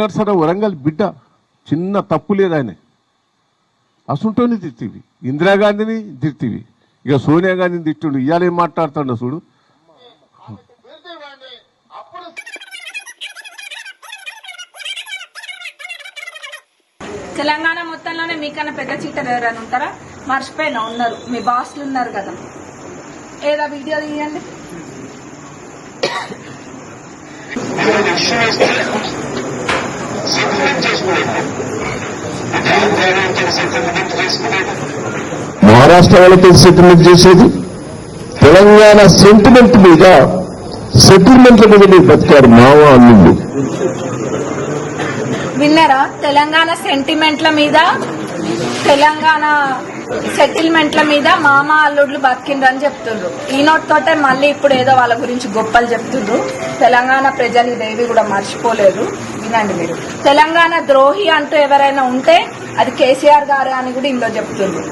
నరసర వరంగల్ బిడ్డ చిన్న తప్పు లేదు ఆయన. అసుంటోని తిట్టివి. ఇందిరాగాంధీని తిట్టివి. ఇక సోనియా గాంధీని తిట్టుండు. ఇవాళ ఏం మాట్లాడుతుండో చూడు. తెలంగాణ మొత్తంలోనే మీకన్నా పెద్ద చీటర్ ఎవరైనా ఉంటారా? మర్చిపోయినా ఉన్నారు. మీ బాస్లు ఉన్నారు కదా. ఏదో వీడియో తీయండి. మహారాష్ట్ర వాళ్ళతో సెటిల్మెంట్ చేసేది. తెలంగాణ సెంటిమెంట్ మీద సెటిల్మెంట్ల మీద మీరు బతికారు మావా అల్లుళ్ళు. విన్నారా? తెలంగాణ సెంటిమెంట్ల మీద తెలంగాణ సెటిల్మెంట్ల మీద మామ అల్లుడ్లు బతికిండ్రు అని చెప్తుండ్రు. ఈ నోట్ తోటే మళ్ళీ ఇప్పుడు ఏదో వాళ్ళ గురించి గొప్పలు చెప్తుండ్రు. తెలంగాణ ప్రజలు ఇదేవి కూడా మర్చిపోలేదు. వినండి మీరు. తెలంగాణ ద్రోహి అంటూ ఎవరైనా ఉంటే అది కేసీఆర్ గారు అని కూడా ఇందులో చెప్తుండ్రు.